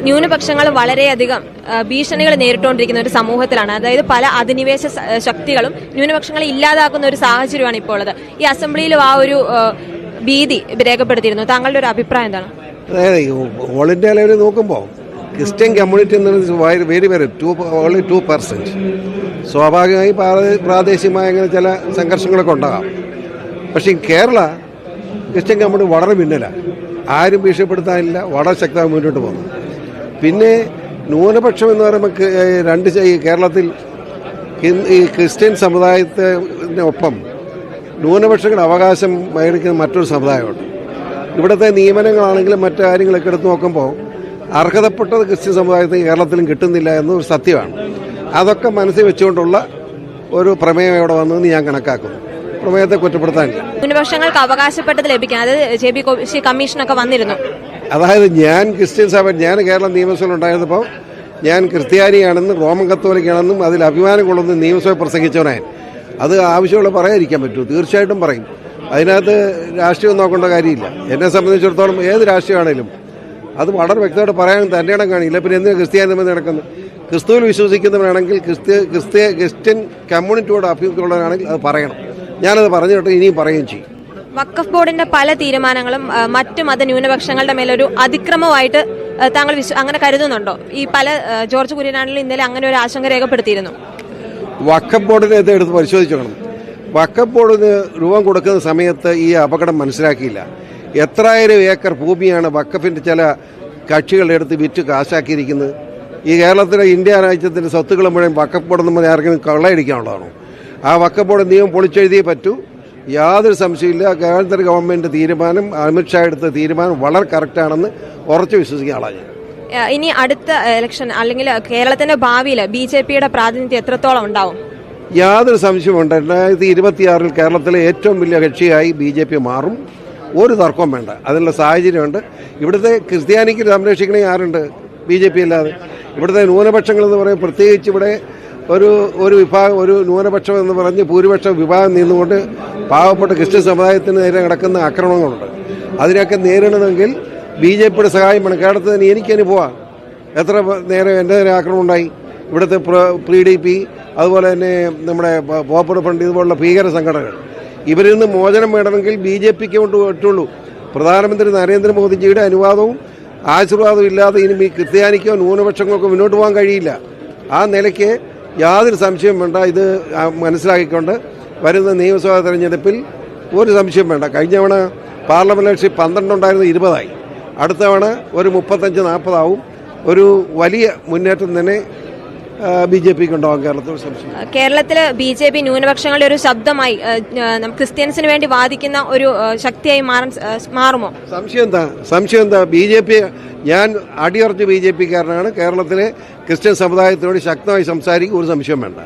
ന്യൂനപക്ഷങ്ങൾ വളരെയധികം ഭീഷണികൾ നേരിട്ടുകൊണ്ടിരിക്കുന്ന ഒരു സമൂഹത്തിലാണ്. അതായത് പല അധിനിവേശ ശക്തികളും ന്യൂനപക്ഷങ്ങളെ ഇല്ലാതാക്കുന്ന ഒരു സാഹചര്യമാണ് ഇപ്പോൾ ഉള്ളത് ഈ അസംബ്ലിയിലും ആ ഒരു ഭീതി രേഖപ്പെടുത്തിയിരുന്നു. താങ്കളുടെ ഒരു അഭിപ്രായം എന്താണ്? അതായത് നോക്കുമ്പോൾ ക്രിസ്ത്യൻ കമ്മ്യൂണിറ്റി എന്നത് very very two only two percent സ്വാഭാവികമായി പ്രാദേ- പ്രാദേശികമായ അങ്ങനെ ചില സംഘർഷങ്ങളൊക്കെ ഉണ്ടാകാം. പക്ഷേ കേരള ക്രിസ്ത്യൻ കമ്മ്യൂണിറ്റി വളരെ പിന്നിലാണ് ആരും ഭീഷണിപ്പെടുത്താനില്ല വളരെ ശക്തമായി മുന്നോട്ട് പോകുന്നു. പിന്നെ ന്യൂനപക്ഷം എന്ന് പറയുമ്പോൾ രണ്ട് കേരളത്തിൽ ഈ ക്രിസ്ത്യൻ സമുദായത്തിനൊപ്പം ന്യൂനപക്ഷങ്ങളുടെ അവകാശം മേടിക്കുന്ന മറ്റൊരു സമുദായമുണ്ട്. ഇവിടുത്തെ നിയമനങ്ങളാണെങ്കിലും മറ്റു കാര്യങ്ങളൊക്കെ എടുത്ത് നോക്കുമ്പോൾ അർഹതപ്പെട്ടത് ക്രിസ്ത്യൻ സമുദായത്തിന് കേരളത്തിലും കിട്ടുന്നില്ല എന്നൊരു സത്യമാണ്. അതൊക്കെ മനസ്സിൽ വെച്ചുകൊണ്ടുള്ള ഒരു പ്രമേയം ഇവിടെ വന്നതെന്ന് ഞാൻ കണക്കാക്കുന്നു. പ്രമേയത്തെ കുറ്റപ്പെടുത്താനില്ല. ന്യൂനപക്ഷങ്ങൾക്ക് അവകാശപ്പെട്ടത് ലഭിക്കാൻ അത് ജെ ബി കമ്മീഷനൊക്കെ വന്നിരുന്നു. അതായത് ഞാൻ ക്രിസ്ത്യൻ സഭ ഞാൻ കേരള നിയമസഭയിൽ ഉണ്ടായിരുന്നപ്പോൾ ഞാൻ ക്രിസ്ത്യാനിയാണെന്നും റോമൻ കത്തോലിക്കാണെന്നും അതിൽ അഭിമാനം കൊള്ളുന്ന നിയമസഭ പ്രസംഗിച്ചവനായി. അത് ആവശ്യമുള്ള പറയാതിരിക്കാൻ പറ്റൂ തീർച്ചയായിട്ടും പറയും. അതിനകത്ത് രാഷ്ട്രീയം നോക്കേണ്ട കാര്യമില്ല. എന്നെ സംബന്ധിച്ചിടത്തോളം ഏത് രാഷ്ട്രീയമാണേലും അത് വളരെ വ്യക്തമായിട്ട് പറയാൻ തന്നെയാണ് കാണില്ല. പിന്നെ എന്തിനാണ് ക്രിസ്ത്യാനി നടക്കുന്നത്? ക്രിസ്തുവിൽ വിശ്വസിക്കുന്നവരാണെങ്കിൽ ക്രിസ്ത്യ ക്രിസ്ത്യ ക്രിസ്ത്യൻ കമ്മ്യൂണിറ്റിയോട് അഭ്യർത്ഥിക്കുള്ളവരാണെങ്കിൽ അത് പറയണം. ഞാനത് പറഞ്ഞിട്ട് ഇനിയും പറയുകയും ചെയ്യും. വഖഫ് ബോർഡിന്റെ പല തീരുമാനങ്ങളും മറ്റു മത ന്യൂനപക്ഷങ്ങളുടെ മേലൊരു അതിക്രമമായിട്ട് താങ്കൾ അങ്ങനെ കരുതുന്നുണ്ടോ? ഈ പല ജോർജ് കുര്യനാണിലും ഇന്നലെ അങ്ങനെ ഒരു ആശങ്ക രേഖപ്പെടുത്തിയിരുന്നു. വക്കഫ് ബോർഡിനെ എടുത്ത് പരിശോധിച്ച് നോക്കണം വക്കഫ് ബോർഡിന് രൂപം കൊടുക്കുന്ന സമയത്ത് ഈ അപകടം മനസ്സിലാക്കിയില്ല. എത്രായിരം ഏക്കർ ഭൂമിയാണ് വക്കഫിന്റെ ചില കക്ഷികളുടെ അടുത്ത് വിറ്റ് കാശാക്കിയിരിക്കുന്നത്. ഈ കേരളത്തിലെ ഇന്ത്യ രാജ്യത്തിന്റെ സ്വത്തുക്കൾ മുഴുവൻ വക്കഫ് ബോർഡ് നമ്മൾ ആർക്കെങ്കിലും കൊള്ളയടിക്കാനുള്ളതാണോ? ആ വക്കഫ് ബോർഡ് നിയമം പൊളിച്ചെഴുതിയേ പറ്റൂ. യാതൊരു സംശയമില്ല കേന്ദ്ര ഗവൺമെന്റ് തീരുമാനം അമിത്ഷാ എടുത്ത തീരുമാനം വളരെ കറക്റ്റാണെന്ന് ഉറച്ചു വിശ്വസിക്കുന്ന ആളാണ് ഞാൻ. ഇനി അടുത്ത ഇലക്ഷൻ അല്ലെങ്കിൽ കേരളത്തിന്റെ ഭാവിയിൽ ബി ജെ പിയുടെ പ്രാതിനിധ്യം എത്രത്തോളം ഉണ്ടാവും? യാതൊരു സംശയമുണ്ട് രണ്ടായിരത്തി ഇരുപത്തിയാറിൽ കേരളത്തിലെ ഏറ്റവും വലിയ കക്ഷിയായി ബി ജെ പി മാറും. ഒരു തർക്കവും വേണ്ട. അതിനുള്ള സാഹചര്യമുണ്ട്. ഇവിടുത്തെ ക്രിസ്ത്യാനിക്ക് സംരക്ഷിക്കണേ ആരുണ്ട്? ബി ജെ പി അല്ലാതെ. ഇവിടുത്തെ ന്യൂനപക്ഷങ്ങൾ എന്ന് പറയും പ്രത്യേകിച്ച് ഇവിടെ ഒരു ഒരു വിഭാഗം ഒരു ന്യൂനപക്ഷം എന്ന് പറഞ്ഞ് ഭൂരിപക്ഷ വിഭാഗം നിന്നുകൊണ്ട് പാവപ്പെട്ട ക്രിസ്ത്യൻ സമുദായത്തിന് നേരെ കിടക്കുന്ന ആക്രമണങ്ങളുണ്ട്. അതിനൊക്കെ നേരിടണമെങ്കിൽ ബി ജെ പിയുടെ സഹായം വേണം. കേരളത്തിൽ തന്നെ എനിക്കതിന് പോവാം. എത്ര നേരം എന്റെ നേരെ ആക്രമണം ഉണ്ടായി. ഇവിടുത്തെ പ്രീ ഡി പി അതുപോലെ തന്നെ നമ്മുടെ പോപ്പർ ഫ്രണ്ട് ഇതുപോലുള്ള ഭീകര സംഘടനകൾ. ഇവരിൽ നിന്ന് മോചനം വേണമെങ്കിൽ ബി ജെ പിക്ക് കൊണ്ട് പറ്റുള്ളൂ. പ്രധാനമന്ത്രി നരേന്ദ്രമോദിജിയുടെ അനുവാദവും ആശീർവാദവും ഇല്ലാതെ ഇനി ക്രിസ്ത്യാനിക്കോ ന്യൂനപക്ഷങ്ങൾക്കോ മുന്നോട്ട് പോകാൻ കഴിയില്ല. ആ നിലയ്ക്ക് യാതൊരു സംശയവും വേണ്ട. ഇത് മനസ്സിലാക്കിക്കൊണ്ട് വരുന്ന നിയമസഭാ തെരഞ്ഞെടുപ്പിൽ ഒരു സംശയം വേണ്ട. കഴിഞ്ഞ തവണ പാർലമെന്റ് ഇലക്ഷൻ പന്ത്രണ്ടുണ്ടായിരുന്നത് ഇരുപതായി. അടുത്ത തവണ ഒരു മുപ്പത്തഞ്ച് നാൽപ്പതാവും ഒരു വലിയ മുന്നേറ്റം തന്നെ ബി ജെ പിക്ക് ഉണ്ടാവും കേരളത്തിൽ സംശയം? ആ, കേരളത്തിൽ ബി ജെ പി ന്യൂനപക്ഷങ്ങളുടെ ഒരു ശബ്ദമായി ക്രിസ്ത്യൻസിന് വേണ്ടി വാദിക്കുന്ന ഒരു ശക്തിയായി മാറാൻ മാറുമോ? സംശയം എന്താ? സംശയം എന്താ? ബി ജെ പി ഞാൻ അടിയുറച്ച് ബി ജെ പിക്കാരനാണ് കേരളത്തിലെ ക്രിസ്ത്യൻ സമുദായത്തിനോട് ശക്തമായി സംസാരിക്കും ഒരു സംശയം വേണ്ട.